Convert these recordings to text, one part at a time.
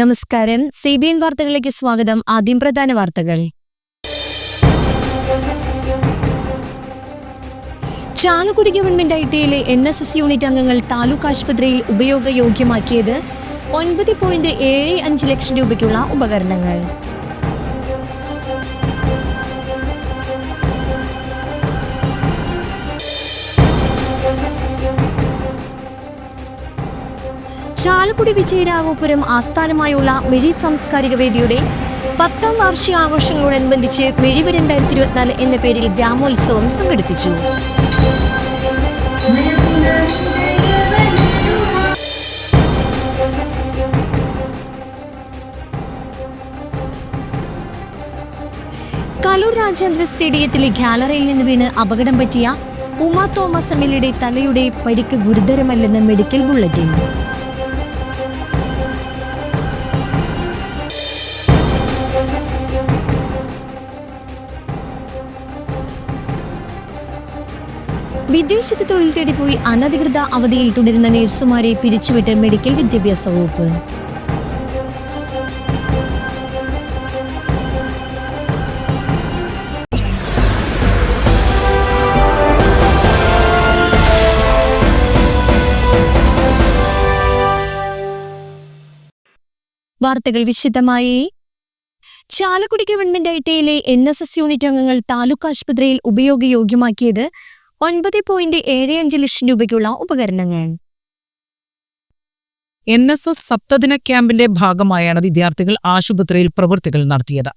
നമസ്കാരം. C B N വാർത്തകളിലേക്ക് സ്വാഗതം. ആദ്യം പ്രധാന വാർത്തകൾ. ചാലക്കുടി ഗവൺമെന്റ് ഐ ടിയിലെ എൻ എസ് എസ് യൂണിറ്റ് അംഗങ്ങൾ താലൂക്ക് ആശുപത്രിയിൽ ഉപയോഗയോഗ്യമാക്കിയത് ഒൻപത് പോയിന്റ് ഏഴ് അഞ്ച് ലക്ഷം രൂപയ്ക്കുള്ള ഉപകരണങ്ങൾ. ചാലക്കുടി വിജയരാഘോപുരം ആസ്ഥാനമായുള്ള മിഴി സാംസ്കാരിക വേദിയുടെ പത്താം വാർഷികാഘോഷങ്ങളോടനുബന്ധിച്ച് മിഴിവ് രണ്ടായിരത്തി ഇരുപത്തിനാല് എന്ന പേരിൽ ഗ്രാമോത്സവം സംഘടിപ്പിച്ചു. കലൂർ രാജേന്ദ്ര സ്റ്റേഡിയത്തിലെ ഗാലറിയിൽ നിന്ന് വീണ് അപകടം പറ്റിയ ഉമ തോമസ് എം എൽ തലയുടെ പരിക്ക് ഗുരുതരമല്ലെന്ന് മെഡിക്കൽ ബുള്ളറ്റിൻ. വിദേശത്ത് തൊഴിൽ തേടി പോയി അനധികൃത അവധിയിൽ തുടരുന്ന നഴ്സുമാരെ പിരിച്ചുവിട്ട് മെഡിക്കൽ വിദ്യാഭ്യാസ വകുപ്പ്. വാർത്തകൾ വിശദമായി. ചാലക്കുടി ഗവൺമെന്റ് ഐ ടിയിലെ എൻ എസ് എസ് യൂണിറ്റ് അംഗങ്ങൾ താലൂക്ക് ആശുപത്രിയിൽ ഉപയോഗയോഗ്യമാക്കിയത് ഒൻപത് പോയിന്റ് ഏഴ് അഞ്ച് ലക്ഷം രൂപയ്ക്കുള്ള ഉപകരണങ്ങൾ. എൻ എസ് എസ് സപ്തദിന ക്യാമ്പിന്റെ ഭാഗമായാണ് വിദ്യാർത്ഥികൾ ആശുപത്രിയിൽ പ്രവൃത്തികൾ നടത്തിയത്.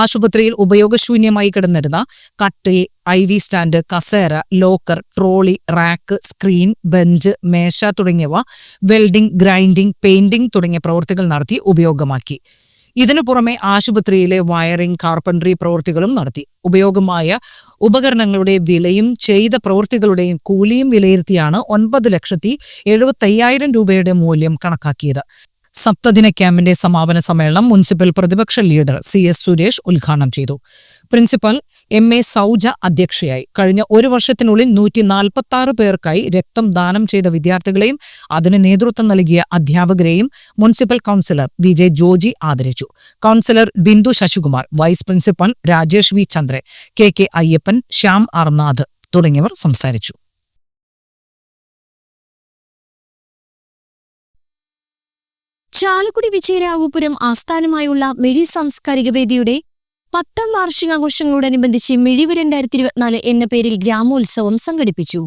ആശുപത്രിയിൽ ഉപയോഗശൂന്യമായി കിടന്നിരുന്ന കട്ട് ഐ വി സ്റ്റാൻഡ് കസേര locker trolley rack screen bench മേശ തുടങ്ങിയവ വെൽഡിംഗ് ഗ്രൈൻഡിംഗ് പെയിന്റിംഗ് തുടങ്ങിയ പ്രവൃത്തികൾ നടത്തി ഉപയോഗമാക്കി. ഇതിനു പുറമെ ആശുപത്രിയിലെ വയറിംഗ് കാർപ്പൻട്രി പ്രവൃത്തികളും നടത്തി. ഉപയോഗമായ ഉപകരണങ്ങളുടെ വിലയും ചെയ്ത പ്രവൃത്തികളുടെയും കൂലിയും വിലയിരുത്തിയാണ് ഒൻപത് ലക്ഷത്തി എഴുപത്തയ്യായിരം രൂപയുടെ മൂല്യം കണക്കാക്കിയത്. സപ്തദിന ക്യാമ്പിന്റെ സമാപന സമ്മേളനം മുനിസിപ്പൽ പ്രതിപക്ഷ ലീഡർ സി എസ് സുരേഷ് ഉദ്ഘാടനം ചെയ്തു. പ്രിൻസിപ്പൽ എം എ സൗജ അധ്യക്ഷയായി. കഴിഞ്ഞ ഒരു വർഷത്തിനുള്ളിൽ നൂറ്റി നാൽപ്പത്തി ആറ് പേർക്കായി രക്തം ദാനം ചെയ്ത വിദ്യാർത്ഥികളെയും അതിന് നേതൃത്വം നൽകിയ അധ്യാപകരെയും municipal councillor V J Joji ആദരിച്ചു. Councillor Bindu Sasikumar vice principal Rajesh V Chandran K K Ayyappan Shyam Arnath തുടങ്ങിയവർ സംസാരിച്ചു. ചാലക്കുടി വിജയരാഘോപുരം ആസ്ഥാനമായുള്ള മിഴി സാംസ്കാരിക വേദിയുടെ പത്താം വാർഷികാഘോഷങ്ങളോടനുബന്ധിച്ച് മിഴിവ് രണ്ടായിരത്തി ഇരുപത്തിനാല് എന്ന പേരിൽ ഗ്രാമോത്സവം സംഘടിപ്പിച്ചു.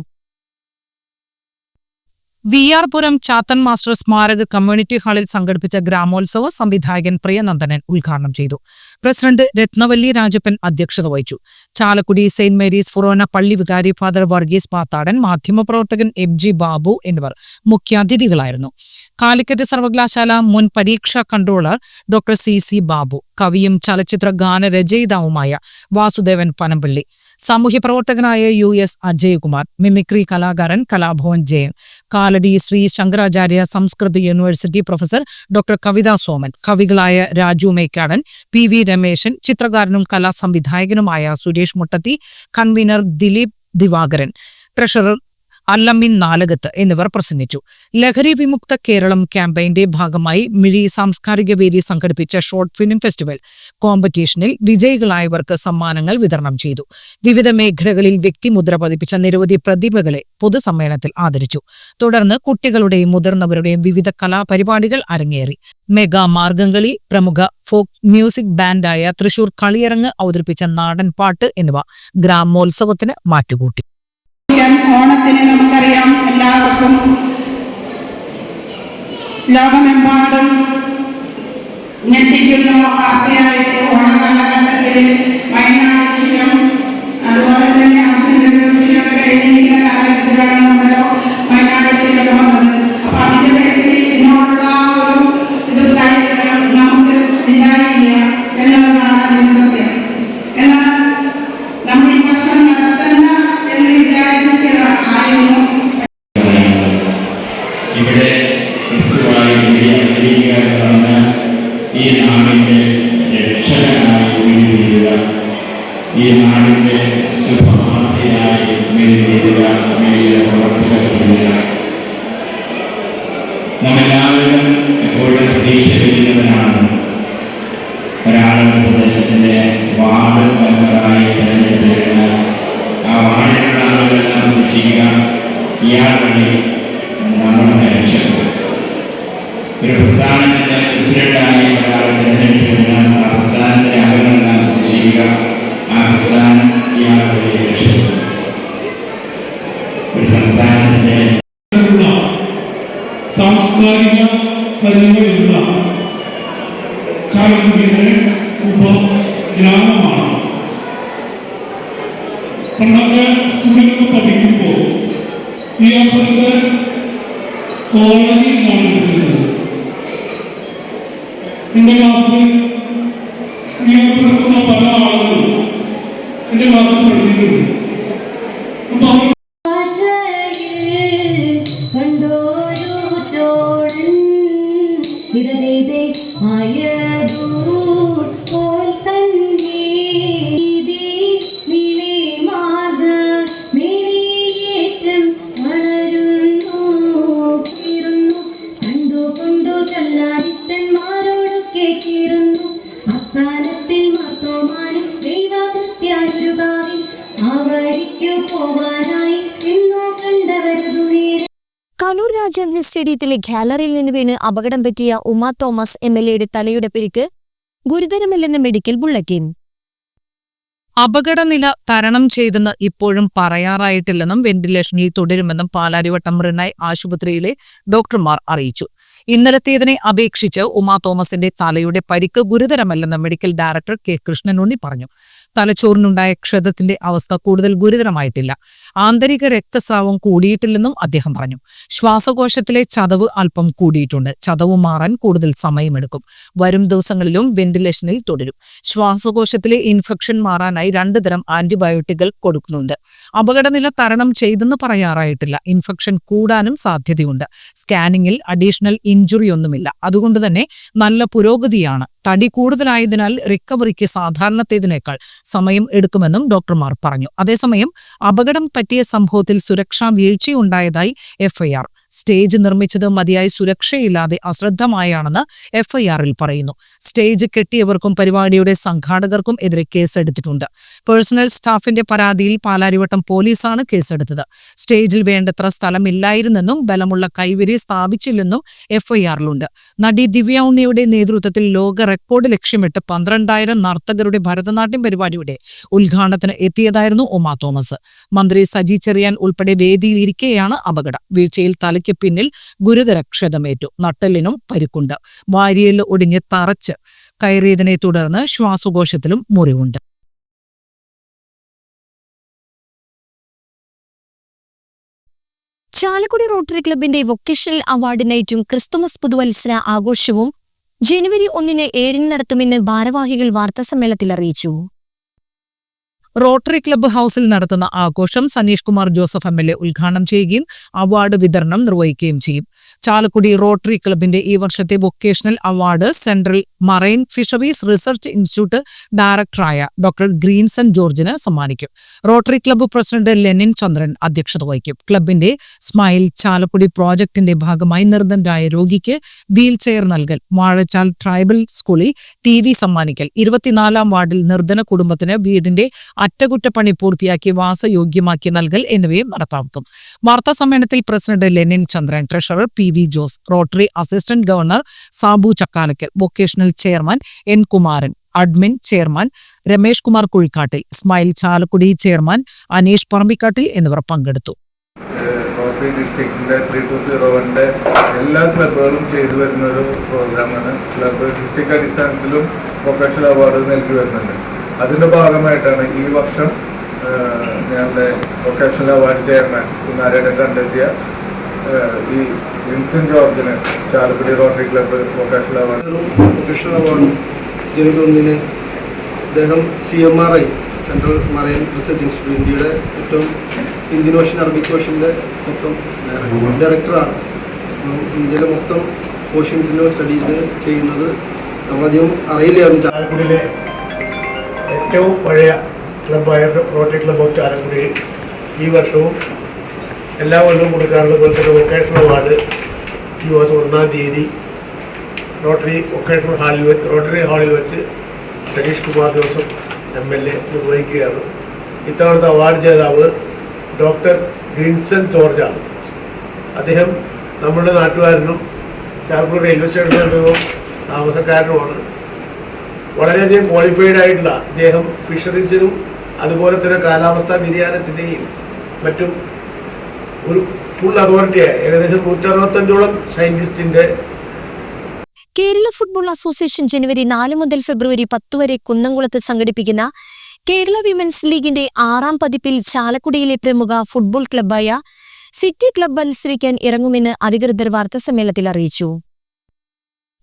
V R Puram Chathan master സ്മാരക കമ്മ്യൂണിറ്റി ഹാളിൽ സംഘടിപ്പിച്ച ഗ്രാമോത്സവം സംവിധായകൻ പ്രിയനന്ദനൻ ഉദ്ഘാടനം ചെയ്തു. പ്രസിഡന്റ് രത്നവല്ലി രാജപ്പൻ അധ്യക്ഷത വഹിച്ചു. ചാലക്കുടി സെയിന്റ് മേരീസ് ഫുറോന പള്ളി വികാരി ഫാദർ വർഗീസ് പാത്താടൻ മാധ്യമപ്രവർത്തകൻ എം ജി ബാബു എന്നിവർ മുഖ്യാതിഥികളായിരുന്നു. കാലിക്കറ്റ് സർവകലാശാല മുൻ പരീക്ഷാ controller doctor C C Babu കവിയും ചലച്ചിത്ര ഗാന രചയിതാവുമായ വാസുദേവൻ പനമ്പള്ളി സാമൂഹ്യ പ്രവർത്തകനായ യു എസ് അജയകുമാർ മിമിക്രി കലാകാരൻ കലാഭവൻ ജയൻ കാലടി ശ്രീ ശങ്കരാചാര്യ സംസ്കൃത university professor doctor Kavitha Soman കവികളായ Raju Mekkadan P V Rameshan ചിത്രകാരനും കലാസംവിധായകനുമായ സുരേഷ് മുട്ടത്തി കൺവീനർ ദിലീപ് ദിവാകരൻ ട്രഷറർ അല്ലമ്മിൻ നാലകത്ത് എന്നിവർ പ്രസംഗിച്ചു. ലഹരി വിമുക്ത കേരളം ക്യാമ്പയിന്റെ ഭാഗമായി മിഴി സാംസ്കാരിക വേദി സംഘടിപ്പിച്ച ഷോർട്ട് ഫിലിം ഫെസ്റ്റിവൽ കോമ്പറ്റീഷനിൽ വിജയികളായവർക്ക് സമ്മാനങ്ങൾ വിതരണം ചെയ്തു. വിവിധ മേഖലകളിൽ വ്യക്തിമുദ്ര പതിപ്പിച്ച നിരവധി പ്രതിഭകളെ പൊതുസമ്മേളനത്തിൽ ആദരിച്ചു. തുടർന്ന് കുട്ടികളുടെയും മുതിർന്നവരുടെയും വിവിധ കലാപരിപാടികൾ അരങ്ങേറി. മെഗാ മാർഗംകളി പ്രമുഖ ഫോക്ക് മ്യൂസിക് ബാൻഡായ തൃശൂർ കളിയരങ്ങ് അവതരിപ്പിച്ച നാടൻ പാട്ട് എന്നിവ ഗ്രാമോത്സവത്തിന് മാറ്റുകൂട്ടി. ഓണത്തിന് നമുക്കറിയാം എല്ലാവർക്കും. ലോകമെമ്പാടും ഞെട്ടിക്കുന്ന വാർത്തയായിട്ട് ഓണകാലഘട്ടത്തിൽ വയനാട് അതുപോലെ തന്നെ അച്ഛൻ വിഷയമൊക്കെ കഴിഞ്ഞിരിക്കുന്ന കാലഘട്ടത്തിലാണ് നമ്മുടെ ചാലക്കുടിയുടെ ഉപഗ്രാമമാണ് പണ്ടൊക്കെ സ്കൂളിലൊക്കെ പഠിക്കുമ്പോൾ ഈ അമ്പലത്തെ കോളനി രാജേന്ദ്രൻ സ്റ്റേഡിയത്തിലെ ഗാലറിയിൽ നിന്ന് വീണ് അപകടം പറ്റിയ ഉമ തോമസ് എം എൽ എയുടെ തലയുടെ പരിക്ക് ഗുരുതരമല്ലെന്ന് മെഡിക്കൽ ബുള്ളറ്റിൻ. അപകടനില തരണം ചെയ്തെന്ന് ഇപ്പോഴും പറയാറായിട്ടില്ലെന്നും വെന്റിലേഷനിൽ തുടരുമെന്നും പാലാരിവട്ടം റിനായ് ആശുപത്രിയിലെ ഡോക്ടർമാർ അറിയിച്ചു. ഇന്നലത്തേതിനെ അപേക്ഷിച്ച് ഉമാ തോമസിന്റെ തലയുടെ പരിക്ക് ഗുരുതരമല്ലെന്ന് മെഡിക്കൽ ഡയറക്ടർ കെ കൃഷ്ണനുണ്ണി പറഞ്ഞു. തലച്ചോറിനുണ്ടായ ക്ഷതത്തിന്റെ അവസ്ഥ കൂടുതൽ ഗുരുതരമായിട്ടില്ല. ആന്തരിക രക്തസ്രാവം കൂടിയിട്ടില്ലെന്നും അദ്ദേഹം പറഞ്ഞു. ശ്വാസകോശത്തിലെ ചതവ് അല്പം കൂടിയിട്ടുണ്ട്. ചതവ് മാറാൻ കൂടുതൽ സമയമെടുക്കും. വരും ദിവസങ്ങളിലും വെന്റിലേഷനിൽ തുടരും. ശ്വാസകോശത്തിലെ ഇൻഫെക്ഷൻ മാറാനായി രണ്ടു തരം ആന്റിബയോട്ടിക്കുകൾ കൊടുക്കുന്നുണ്ട്. അപകടനില തരണം ചെയ്തെന്ന് പറയാറായിട്ടില്ല. ഇൻഫെക്ഷൻ കൂടാനും സാധ്യതയുണ്ട്. സ്കാനിങ്ങിൽ അഡീഷണൽ ഇഞ്ചുറി ഒന്നുമില്ല അതുകൊണ്ട് തന്നെ നല്ല പുരോഗതിയാണ്. തടി കൂടുതലായതിനാൽ റിക്കവറിക്ക് സാധാരണത്തേതിനേക്കാൾ സമയം എടുക്കുമെന്നും ഡോക്ടർമാർ പറഞ്ഞു. അതേസമയം അപകടം പറ്റിയ സംഭവത്തിൽ സുരക്ഷാ വീഴ്ചയുണ്ടായതായി എഫ്ഐആർ സ്റ്റേജ് നിർമ്മിച്ചത് മതിയായി സുരക്ഷയില്ലാതെ അശ്രദ്ധമായാണെന്ന് എഫ്ഐആറിൽ പറയുന്നു. സ്റ്റേജ് കെട്ടിയവർക്കും പരിപാടിയുടെ സംഘാടകർക്കും എതിരെ കേസെടുത്തിട്ടുണ്ട്. പേഴ്സണൽ സ്റ്റാഫിന്റെ പരാതിയിൽ പാലാരിവട്ടം പോലീസാണ് കേസെടുത്തത്. സ്റ്റേജിൽ വേണ്ടത്ര സ്ഥലമില്ലായിരുന്നെന്നും ബലമുള്ള കൈവരി സ്ഥാപിച്ചില്ലെന്നും എഫ്ഐആറിലുണ്ട്. നടി ദിവ്യ ഉണ്ണിയുടെ നേതൃത്വത്തിൽ ലോക റെക്കോർഡ് ലക്ഷ്യമിട്ട് പന്ത്രണ്ടായിരം നർത്തകരുടെ ഭരതനാട്യം പരിപാടിയുടെ ഉദ്ഘാടനത്തിന് എത്തിയതായിരുന്നു ഉമാ തോമസ്. മന്ത്രി സജി ചെറിയാൻ ഉൾപ്പെടെ വേദിയിലിരിക്കെയാണ് അപകടം. വീഴ്ചയിൽ തലയ്ക്ക് പിന്നിൽ ഗുരുതര ക്ഷതമേറ്റു നട്ടലിനും പരിക്കുണ്ട്. വാരിയൽ ഒടിഞ്ഞ് തറച്ച് കയറിയതിനെ തുടർന്ന് ശ്വാസകോശത്തിലും മുറിവുണ്ട്. ചാലക്കുടി റോട്ടറി ക്ലബിന്റെ വൊക്കേഷണൽ അവാർഡ് നൈറ്റും ക്രിസ്തുമസ് പുതുവത്സര ആഘോഷവും ജനുവരി ഒന്നിന് ഏഴിന് നടത്തുമെന്ന് ഭാരവാഹികൾ വാർത്താസമ്മേളനത്തിൽ അറിയിച്ചു. റോട്ടറി ക്ലബ്ബ് ഹൌസിൽ നടത്തുന്ന ആഘോഷം സനീഷ് കുമാർ ജോസഫ് എം ഉദ്ഘാടനം ചെയ്യുകയും അവാർഡ് വിതരണം നിർവഹിക്കുകയും ചെയ്യും. ചാലക്കുടി റോട്ടറി ക്ലബിന്റെ ഈ വർഷത്തെ vocational award central marine fisheries research institute ഡയറക്ടറായ ഡോക്ടർ ഗ്രീൻസൺ ജോർജിന് സമ്മാനിക്കും. Rotary club president Lenin Chandran അധ്യക്ഷത വഹിക്കും. ക്ലബിന്റെ സ്മൈൽ ചാലക്കുടി പ്രോജക്ടിന്റെ ഭാഗമായി നിർദ്ധനരായ രോഗിക്ക് വീൽ ചെയർ നൽകൽ. വാഴച്ചാൽ ട്രൈബൽ സ്കൂളിൽ ടി വി സമ്മാനിക്കൽ. ഇരുപത്തിനാലാം വാർഡിൽ നിർദ്ധന കുടുംബത്തിന് വീടിന്റെ അറ്റകുറ്റപ്പണി പൂർത്തിയാക്കി വാസയോഗ്യമാക്കി നൽകൽ എന്നിവയും നടപ്പാക്കും. വാർത്താ സമ്മേളനത്തിൽ president Lenin Chandran treasurer P V Jose rotary assistant governor Sabu Chakkalakkal vocational chairman N Kumaran admin chairman Ramesh Kumar Kuzhikkattil smile Chalakudy chairman Aneesh Parambikkattil എന്നിവർ പങ്കെടുത്തു. റോട്ടറി ഡിസ്ട്രിക്റ്റിന്റെ ത്രീ ടു സീറോ വണ്ടെ എല്ലാ ക്ലബുകളും ചെയ്തു വരുന്ന ഒരു പ്രോഗ്രാമാണ്. ക്ലബ് ഡിസ്ട്രിക്ട് അടിസ്ഥാനത്തിലും വൊക്കേഷണൽ അവാർഡ് നൽകി വരുന്നുണ്ട്. അതിന്റെ ഭാഗമായിട്ടാണ് ഈ വർഷം ഞങ്ങളുടെ വൊക്കേഷണൽ അവാർഡ് ചെയർമാൻ കുന്നാരേടൻ കണ്ടെത്തിയ ഈ വിൻസൻ ജോർജിന് Chalakudy rotary club vocational award vocational award ജനുവരി ഒന്നിന് അദ്ദേഹം C M R I central marine research institute ഇന്ത്യയുടെ ഏറ്റവും ഇന്ത്യൻ ഓഷൻ അറബിക് ഓഷന്റെ മൊത്തം ഡയറക്ടറാണ്. ഇന്ത്യയിലെ മൊത്തം ഓഷ്യൻസിന്റെ സ്റ്റഡീസ് ചെയ്യുന്നത് നമ്മളധികം അറിയില്ലായിരുന്നു ചാലക്കുടിയിലെ ഏറ്റവും പഴയ ക്ലബ്ബായ റോട്ടറി ക്ലബ്ബ് ഓഫ് ചാലക്കുടി ഈ വർഷവും എല്ലാ കൊല്ലവും കൊടുക്കാറുള്ളത് പോലെ തന്നെ വൊക്കേഷണൽ അവാർഡ് ഈ മാസം ഒന്നാം തീയതി റോട്ടറി വൊക്കേഷണൽ ഹാളിൽ വെച്ച് റോട്ടറി ഹാളിൽ വെച്ച് Satheesh Kumar Joseph M L A നിർവഹിക്കുകയാണ് ഇത്തവണത്തെ അവാർഡ് ജേതാവ് ഡോക്ടർ ഗ്രിൻസൺ ജോർജാണ് അദ്ദേഹം നമ്മുടെ നാട്ടുകാരനും ചാർപ്പൂർ റെയിൽവേ സ്റ്റേഷനിൽ താമസക്കാരനുമാണ്. വളരെയധികം ക്വാളിഫൈഡ് ആയിട്ടുള്ള ഇദ്ദേഹം ഫിഷറീസിനും അതുപോലെ തന്നെ കാലാവസ്ഥാ വ്യതിയാനത്തിന്റെയും മറ്റും ഒരു ഫുൾ അതോറിറ്റിയായി ഏകദേശം നൂറ്ററുപത്തഞ്ചോളം സയന്റിസ്റ്റിന്റെ കേരള ഫുട്ബോൾ അസോസിയേഷൻ ജനുവരി നാല് മുതൽ ഫെബ്രുവരി പത്ത് വരെ കുന്നംകുളത്ത് സംഘടിപ്പിക്കുന്ന കേരള വിമൻസ് ലീഗിന്റെ ആറാം പതിപ്പിൽ ചാലക്കുടിയിലെ പ്രമുഖ ഫുട്ബോൾ ക്ലബ്ബായ സിറ്റി ക്ലബ്ബ് മത്സരിക്കാൻ ഇറങ്ങുമെന്ന് അധികൃതർ വാർത്താസമ്മേളനത്തിൽ അറിയിച്ചു.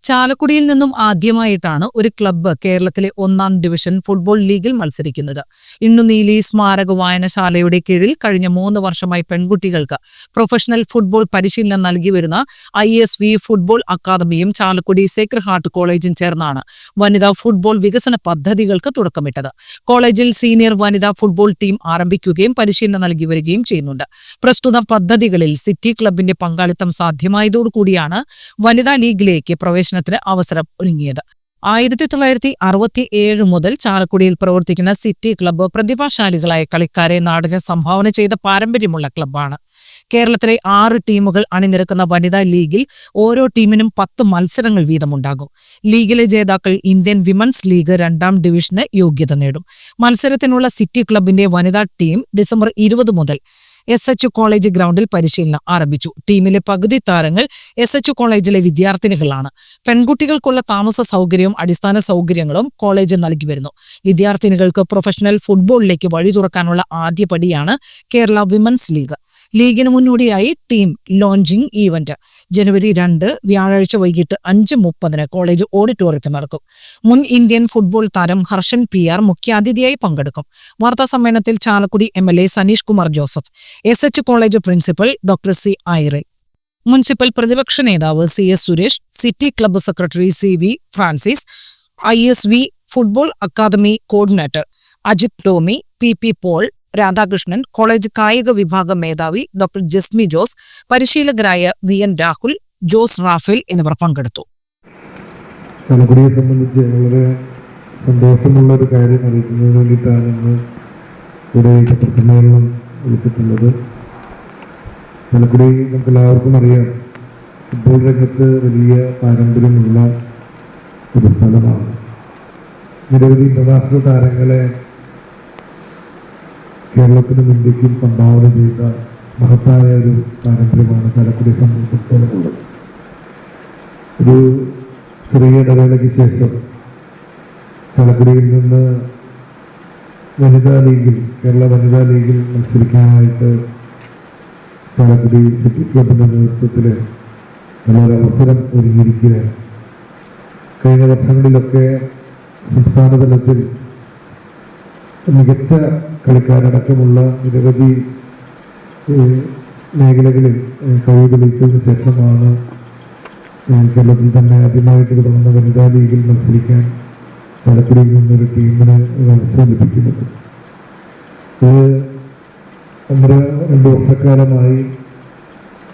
ചാലക്കുടിയിൽ നിന്നും ആദ്യമായിട്ടാണ് ഒരു ക്ലബ്ബ് കേരളത്തിലെ ഒന്നാം ഡിവിഷൻ ഫുട്ബോൾ ലീഗിൽ മത്സരിക്കുന്നത്. ഇണ്ണുനീലി സ്മാരക വായനശാലയുടെ കീഴിൽ കഴിഞ്ഞ മൂന്ന് വർഷമായി പെൺകുട്ടികൾക്ക് പ്രൊഫഷണൽ ഫുട്ബോൾ പരിശീലനം നൽകി വരുന്ന ഐ എസ് വി ഫുട്ബോൾ അക്കാദമിയും ചാലക്കുടി സേക്രഡ് ഹാർട്ട് കോളേജും ചേർന്നാണ് വനിതാ ഫുട്ബോൾ വികസന പദ്ധതികൾക്ക് തുടക്കമിട്ടത്. കോളേജിൽ സീനിയർ വനിതാ ഫുട്ബോൾ ടീം ആരംഭിക്കുകയും പരിശീലനം നൽകി വരികയും ചെയ്യുന്നുണ്ട്. പ്രസ്തുത പദ്ധതികളിൽ സിറ്റി ക്ലബിന്റെ പങ്കാളിത്തം സാധ്യമായതോടുകൂടിയാണ് വനിതാ ലീഗിലേക്ക് പ്രവേശനത്തിന് അവസരം ഒരുങ്ങിയത്. ആയിരത്തി തൊള്ളായിരത്തി അറുപത്തി ഏഴ് മുതൽ ചാലക്കുടിയിൽ പ്രവർത്തിക്കുന്ന സിറ്റി ക്ലബ്ബ് പ്രതിഭാശാലികളായ കളിക്കാരെ നാടിന് സംഭാവന ചെയ്ത പാരമ്പര്യമുള്ള ക്ലബ്ബാണ്. കേരളത്തിലെ ആറ് ടീമുകൾ അണിനിരക്കുന്ന വനിതാ ലീഗിൽ ഓരോ ടീമിനും പത്ത് മത്സരങ്ങൾ വീതമുണ്ടാകും. ലീഗിലെ ജേതാക്കൾ ഇന്ത്യൻ വിമൻസ് ലീഗ് രണ്ടാം ഡിവിഷന് യോഗ്യത നേടും. മത്സരത്തിനുള്ള സിറ്റി ക്ലബിന്റെ വനിതാ ടീം ഡിസംബർ ഇരുപത് മുതൽ എസ് എച്ച് കോളേജ് ഗ്രൗണ്ടിൽ പരിശീലനം ആരംഭിച്ചു. ടീമിലെ പകുതി താരങ്ങൾ എസ് എച്ച് കോളേജിലെ വിദ്യാർത്ഥിനികളാണ്. പെൺകുട്ടികൾക്കുള്ള താമസ സൗകര്യവും അടിസ്ഥാന സൗകര്യങ്ങളും കോളേജ് നൽകി വരുന്നു. വിദ്യാർത്ഥിനികൾക്ക് പ്രൊഫഷണൽ ഫുട്ബോളിലേക്ക് വഴി തുറക്കാനുള്ള ആദ്യപടിയാണ് കേരള വിമൻസ് ലീഗ് ലീഗിന് മുന്നോടിയായി ടീം ലോഞ്ചിങ് ഈവന്റ്. ജനുവരി രണ്ട് വ്യാഴാഴ്ച വൈകിട്ട് അഞ്ച് മുപ്പതിന് കോളേജ് ഓഡിറ്റോറിയത്തിൽ നടക്കും. മുൻ ഇന്ത്യൻ ഫുട്ബോൾ താരം ഹർഷൻ പി ആർ മുഖ്യാതിഥിയായി പങ്കെടുക്കും. വാർത്താ സമ്മേളനത്തിൽ Chalakudy M L A Saneesh Kumar Joseph S H college principal doctor C ആയിറെ municipal പ്രതിപക്ഷ നേതാവ് C S Suresh city club secretary C V Francis I S V football academy coordinator Ajith Tomy P P Paul Radhakrishnan college കായിക വിഭാഗം മേധാവി doctor Jasmi Jose പരിശീലകരായ V N Rahul Jose Raphael എന്നിവർ പങ്കെടുത്തു. ചാലക്കുടിയെ സംബന്ധിച്ച് വളരെ സന്തോഷമുള്ള ഒരു കാര്യം അറിയിക്കുന്നതിന് വേണ്ടിയിട്ടാണ് ഇന്ന് ഇവിടെ പത്രസമ്മേളനം വിളിച്ചിട്ടുള്ളത് ചാലക്കുടി നമുക്ക് എല്ലാവർക്കും അറിയാം ഫുട്ബോൾ രംഗത്ത് വലിയ പാരമ്പര്യമുള്ള ഒരു സ്ഥലമാണ്. നിരവധി ഇന്റർനാഷണൽ താരങ്ങളെ കേരളത്തിനും ഇന്ത്യക്കും സംഭാവന ചെയ്ത മഹത്തായ ഒരു പാരമ്പര്യമാണ് ചാലക്കുടിയെ സംബന്ധിച്ചിടത്തോളം ഒരു ചെറിയ ഇടവേളയ്ക്ക് ശേഷം ചാലക്കുടിയിൽ നിന്ന് വനിതാ ലീഗിൽ കേരള വനിതാ ലീഗിൽ മത്സരിക്കാനായിട്ട് ചാലക്കുടി സിറ്റി ക്ലബിന്റെ നേതൃത്വത്തിൽ നല്ലൊരു അവസരം ഒരുങ്ങിയിരിക്കുകയാണ് കഴിഞ്ഞ വർഷങ്ങളിലൊക്കെ സംസ്ഥാന തലത്തിൽ മികച്ച കളിക്കാരടക്കമുള്ള നിരവധി മേഖലകളിൽ കഴിവ് തെളിയിച്ചതിന് ശേഷമാണ് കേരളത്തിൽ തന്നെ ആദ്യമായിട്ട് തുടങ്ങുന്ന വനിതാ ലീഗിൽ മത്സരിക്കാൻ ചാലക്കുടിയിൽ നിന്നൊരു ടീമിന് അവസരം ലഭിക്കുന്നത് ഇത് ഒന്നര രണ്ട് വർഷക്കാലമായി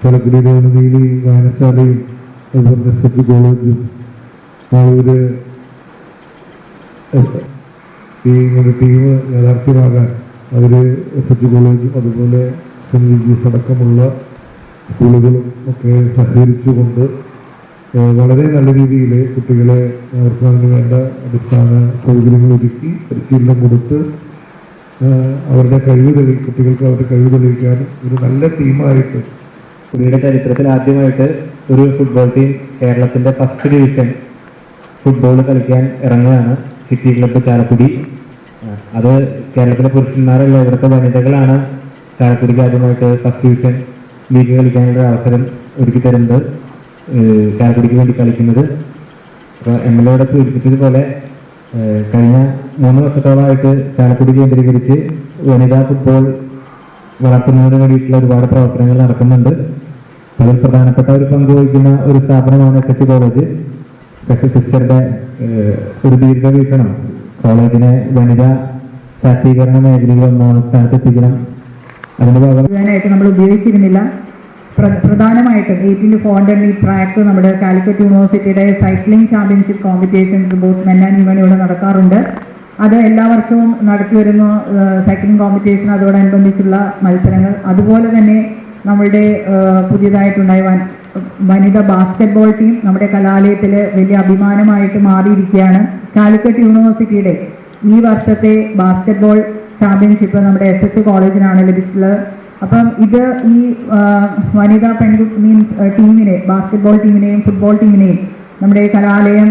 ചാലക്കുടിയിലെ നീലി വായനശാലയും അതുപോലെ എച്ച് കോളേജും ആ ഒരു ഈ ഒരു ടീം യാഥാർത്ഥ്യമാകാൻ അവർ എസ് എച്ച് കോളേജും അതുപോലെ സെന്റ് അടക്കമുള്ള സ്കൂളുകളും ഒക്കെ സഹകരിച്ചുകൊണ്ട് വളരെ നല്ല രീതിയിൽ കുട്ടികളെ അവർക്ക് അതിന് വേണ്ട അടിസ്ഥാന സൗകര്യങ്ങൾ ഒരുക്കി പരിശീലനം കൊടുത്ത് അവരുടെ കഴിവ് തെളി കുട്ടികൾക്ക് അവരുടെ കഴിവ് തെളിയിക്കാൻ ഒരു നല്ല ടീമായിട്ട് പുള്ളിയുടെ ചരിത്രത്തിൽ ആദ്യമായിട്ട് ഒരു ഫുട്ബോൾ ടീം കേരളത്തിന്റെ ഫസ്റ്റ് ഡിവിഷൻ ഫുട്ബോൾ കളിക്കാൻ ഇറങ്ങുകയാണ്. City club Chalakudy. അത് കേരളത്തിലെ പുരുഷന്മാരല്ല ഇവിടുത്തെ വനിതകളാണ് ചാലക്കുടിക്ക് ആദ്യമായിട്ട് ഫസ്റ്റ് ഡിവിഷൻ ലീഗ് കളിക്കാനുള്ള അവസരം ഒരുക്കി തരുന്നത്. ചാലക്കുടിക്ക് വേണ്ടി കളിക്കുന്നത്. അപ്പോൾ എം എൽ എയുടെ സൂചിപ്പിച്ചതുപോലെ കഴിഞ്ഞ മൂന്ന് വർഷത്തോളമായിട്ട് ചാലക്കുടി കേന്ദ്രീകരിച്ച് വനിതാ ഫുട്ബോൾ വളർത്തുന്നതിന് വേണ്ടിയിട്ടുള്ള ഒരുപാട് പ്രവർത്തനങ്ങൾ നടക്കുന്നുണ്ട്. അതിൽ പ്രധാനപ്പെട്ട ഒരു പങ്ക് വഹിക്കുന്ന ഒരു സ്ഥാപനമാണ് എസ് എസ് കോളേജ് എസ് സിസ്റ്ററുടെ ഒരു ദീർഘവീക്ഷണം. കോളേജിനെ വനിതാ ശാക്തീകരണ മേഖലയിൽ ഒന്നാം സ്ഥാനത്തെത്തിക്കണം. അതിന്റെ ഭാഗമായിട്ട് നമ്മൾ ഉപയോഗിച്ചിരുന്നില്ല പ്ര- പ്രധാനമായിട്ടും എയ്റ്റീൻ ഹൺഡ്രഡ് മീറ്റർ ട്രാക്ക് നമ്മുടെ കാലിക്കറ്റ് യൂണിവേഴ്സിറ്റിയുടെ cycling championship competitions both men and women ഇവിടെ നടക്കാറുണ്ട്. അത് എല്ലാ വർഷവും നടത്തി വരുന്ന സൈക്ലിംഗ് കോമ്പറ്റീഷൻ അതോടനുബന്ധിച്ചുള്ള മത്സരങ്ങൾ. അതുപോലെ തന്നെ നമ്മളുടെ ആ, പുതിയതായിട്ടുണ്ടായ വനിതാ ബാസ്കറ്റ്ബോൾ ടീം നമ്മുടെ കലാലയത്തിൽ വലിയ അഭിമാനമായിട്ട് മാറിയിരിക്കുകയാണ്. കാലിക്കറ്റ് യൂണിവേഴ്സിറ്റിയുടെ ഈ വർഷത്തെ ബാസ്കറ്റ്ബോൾ ചാമ്പ്യൻഷിപ്പ് നമ്മുടെ എസ് എച്ച് കോളേജിനാണ് ലഭിച്ചിട്ടുള്ളത്. അപ്പം ഇത് ഈ വനിതാ പെൺകു മീൻസ് ടീമിനെ ബാസ്കറ്റ്ബോൾ ടീമിനെയും ഫുട്ബോൾ ടീമിനെയും നമ്മുടെ കലാലയം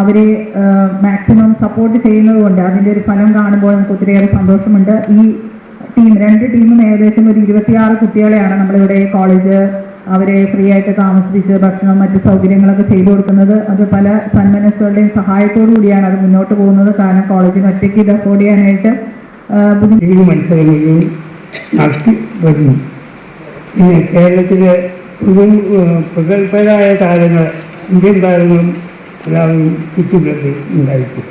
അവരെ മാക്സിമം സപ്പോർട്ട് ചെയ്യുന്നത് കൊണ്ട് അതിന്റെ ഒരു ഫലം കാണുമ്പോൾ നമുക്ക് ഒത്തിരിയേറെ സന്തോഷമുണ്ട്. ഈ ടീം രണ്ട് ടീമും ഏകദേശം ഒരു ഇരുപത്തിയാറ് കുട്ടികളെയാണ് നമ്മളിവിടെ കോളേജ് അവരെ ഫ്രീ ആയിട്ട് താമസിപ്പിച്ച് ഭക്ഷണം മറ്റ് സൗകര്യങ്ങളൊക്കെ ചെയ്തു കൊടുക്കുന്നത്. അത് പല സന്മനസ്സുകളുടെയും സഹായത്തോടു കൂടിയാണ് അത് മുന്നോട്ട് പോകുന്നത്. കാരണം കോളേജിന് ഒറ്റയ്ക്ക് ഇത് അഫോർഡ് ചെയ്യാനായിട്ട് പിന്നെ കേരളത്തിലെ പ്രഗത്ഭരായ താരങ്ങൾ ഇന്ത്യൻ താരങ്ങളും എല്ലാവരും ചുറ്റുമുള്ളത് ഉണ്ടായിരിക്കും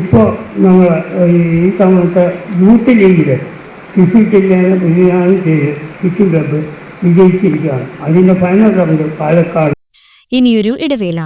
ഇപ്പോൾ നമ്മൾ ഈ തവണത്തെ യൂത്ത് ലീഗിൽ കൃഷി ജില്ലയിലെ പ്രതിനിധാനം ചെയ്ത് ചുറ്റു ക്ലബ്ബ് വിജയിച്ചിരിക്കുകയാണ്. അതിന്റെ ഫൈനൽ റൗണ്ട് പാലക്കാട്. ഇനിയൊരു ഇടവേള.